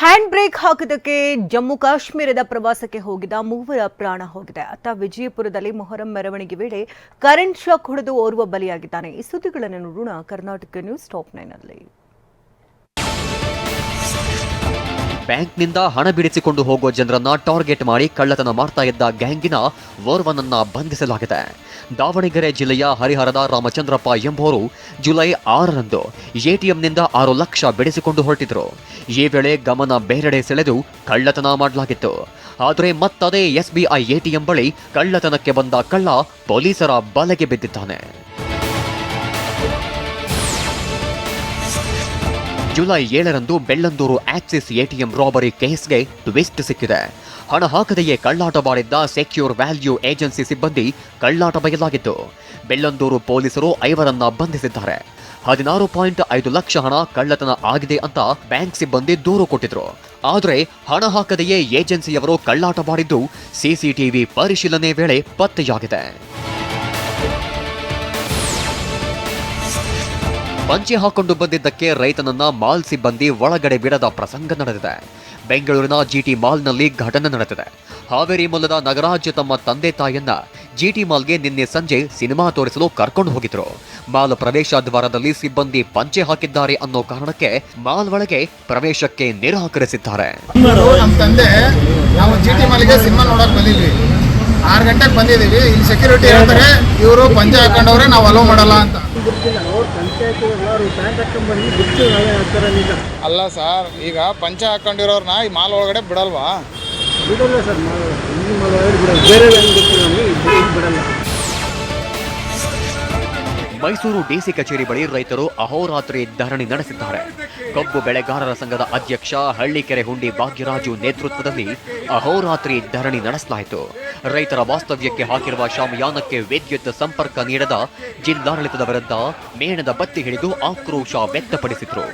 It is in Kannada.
ಹ್ಯಾಂಡ್ ಬ್ರೇಕ್ ಹಾಕಿದ್ದಕ್ಕೆ ಜಮ್ಮು ಕಾಶ್ಮೀರದ ಪ್ರವಾಸಕ್ಕೆ ಹೋಗಿದ ಮೂವರ ಪ್ರಾಣ ಹೋಗಿದೆ. ಅತ್ತ ವಿಜಯಪುರದಲ್ಲಿ ಮೊಹರಂ ಮೆರವಣಿಗೆ ವೇಳೆ ಕರೆಂಟ್ ಶಾಕ್ ಹೊಡೆದು ಓರ್ವ ಬಲಿಯಾಗಿದ್ದಾನೆ. ಈ ಸುದ್ದಿಗಳನ್ನು ನೋಡೋಣ. ಕರ್ನಾಟಕ ನ್ಯೂಸ್ ಟಾಪ್ ನೈನಲ್ಲಿ ಬ್ಯಾಂಕ್ನಿಂದ ಹಣ ಬಿಡಿಸಿಕೊಂಡು ಹೋಗುವ ಜನರನ್ನ ಟಾರ್ಗೆಟ್ ಮಾಡಿ ಕಳ್ಳತನ ಮಾಡ್ತಾ ಇದ್ದ ಗ್ಯಾಂಗಿನ ಓರ್ವನನ್ನ ಬಂಧಿಸಲಾಗಿದೆ. ದಾವಣಗೆರೆ ಜಿಲ್ಲೆಯ ಹರಿಹರದ ರಾಮಚಂದ್ರಪ್ಪ ಎಂಬುವರು ಜುಲೈ ಆರರಂದು ಎಟಿಎಂನಿಂದ ಆರು ಲಕ್ಷ ಬಿಡಿಸಿಕೊಂಡು ಹೊರಟಿದ್ರು. ಈ ವೇಳೆ ಗಮನ ಬೇರೆಡೆ ಸೆಳೆದು ಕಳ್ಳತನ ಮಾಡಲಾಗಿತ್ತು. ಆದರೆ ಮತ್ತದೇ ಎಸ್ಬಿಐ ಎಟಿಎಂ ಬಳಿ ಕಳ್ಳತನಕ್ಕೆ ಬಂದ ಕಳ್ಳ ಪೊಲೀಸರ ಬಲೆಗೆ ಬಿದ್ದಿದ್ದಾನೆ. ಜುಲೈ ಏಳರಂದು ಬೆಳ್ಳಂದೂರು ಆಕ್ಸಿಸ್ ಎಟಿಎಂ ರಾಬರಿ ಕೇಸ್ಗೆ ಟ್ವಿಸ್ಟ್ ಸಿಕ್ಕಿದೆ. ಹಣ ಹಾಕದೆಯೇ ಕಳ್ಳಾಟ ಮಾಡಿದ್ದ ಸೆಕ್ಯೂರ್ ವ್ಯಾಲ್ಯೂ ಏಜೆನ್ಸಿ ಸಿಬ್ಬಂದಿ ಕಳ್ಳಾಟ ಬಯಲಾಗಿತ್ತು. ಬೆಳ್ಳಂದೂರು ಪೊಲೀಸರು ಐವರನ್ನ ಬಂಧಿಸಿದ್ದಾರೆ. ಹದಿನಾರು ಪಾಯಿಂಟ್ ಐದು ಲಕ್ಷ ಹಣ ಕಳ್ಳತನ ಆಗಿದೆ ಅಂತ ಬ್ಯಾಂಕ್ ಸಿಬ್ಬಂದಿ ದೂರು ಕೊಟ್ಟಿದ್ರು. ಆದರೆ ಹಣ ಹಾಕದೆಯೇ ಏಜೆನ್ಸಿಯವರು ಕಳ್ಳಾಟ ಮಾಡಿದ್ದು ಸಿಸಿಟಿವಿ ಪರಿಶೀಲನೆ ವೇಳೆ ಪತ್ತೆಯಾಗಿದೆ. ಪಂಚೆ ಹಾಕೊಂಡು ಬಂದಿದ್ದಕ್ಕೆ ರೈತನನ್ನ ಮಾಲ್ ಸಿಬ್ಬಂದಿ ಒಳಗಡೆ ಬಿಡದ ಪ್ರಸಂಗ ನಡೆದಿದೆ. ಬೆಂಗಳೂರಿನ ಜಿಟಿ ಮಾಲ್ನಲ್ಲಿ ಘಟನೆ ನಡೆದಿದೆ. ಹಾವೇರಿ ಮೂಲದ ನಗರಾಜ್ ತಮ್ಮ ತಂದೆ ತಾಯಿಯನ್ನ ಜಿಟಿ ಮಾಲ್ಗೆ ನಿನ್ನೆ ಸಂಜೆ ಸಿನಿಮಾ ತೋರಿಸಲು ಕರ್ಕೊಂಡು ಹೋಗಿದ್ರು. ಮಾಲ್ ಪ್ರವೇಶ ದ್ವಾರದಲ್ಲಿ ಸಿಬ್ಬಂದಿ ಪಂಚೆ ಹಾಕಿದ್ದಾರೆ ಅನ್ನೋ ಕಾರಣಕ್ಕೆ ಮಾಲ್ ಒಳಗೆ ಪ್ರವೇಶಕ್ಕೆ ನಿರಾಕರಿಸಿದ್ದಾರೆ. ನಮ್ಮ ತಂದೆ, ನಾವು ಮಾಲಿಗೆ ಸಿನಿಮಾ ಬಂದಿದ್ವಿ. ಆರು ಗಂಟೆಗೆ ಬಂದಿದ್ದೀವಿ. ಇಲ್ಲಿ ಸೆಕ್ಯೂರಿಟಿ ಹೇಳ್ತಾರೆ, ಇವರು ಪಂಚೆ ಹಾಕೊಂಡವ್ರೆ, ನಾವು ಅಲೋ ಮಾಡಲ್ಲ ಅಂತ. ಅಲ್ಲ ಸರ್ ಈಗ ಪಂಚ ಹಾಕೊಂಡಿರೋರ್ನ ಈ ಮಾಲ್ ಒಳಗಡೆ ಬಿಡಲ್ವಾ? ಬಿಡಲ್ಲ ಸರ್ ಬಿಡಲ್ಲ. ಬೇರೆ ಬಿಡಲ್ಲ. ಮೈಸೂರು ಡಿಸಿ ಕಚೇರಿ ಬಳಿ ರೈತರು ಅಹೋರಾತ್ರಿ ಧರಣಿ ನಡೆಸಿದ್ದಾರೆ. ಕಬ್ಬು ಬೆಳೆಗಾರರ ಸಂಘದ ಅಧ್ಯಕ್ಷ ಹಳ್ಳಿಕೆರೆ ಹುಂಡಿ ಭಾಗ್ಯರಾಜು ನೇತೃತ್ವದಲ್ಲಿ ಅಹೋರಾತ್ರಿ ಧರಣಿ ನಡೆಸಲಾಯಿತು. ರೈತರ ವಾಸ್ತವ್ಯಕ್ಕೆ ಹಾಕಿರುವ ಶಾಮಯಾನಕ್ಕೆ ವಿದ್ಯುತ್ ಸಂಪರ್ಕ ನೀಡದ ಜಿಲ್ಲಾಡಳಿತದ ವಿರುದ್ಧ ಮೇಣದ ಬತ್ತಿ ಹಿಡಿದು ಆಕ್ರೋಶ ವ್ಯಕ್ತಪಡಿಸಿದ್ರು.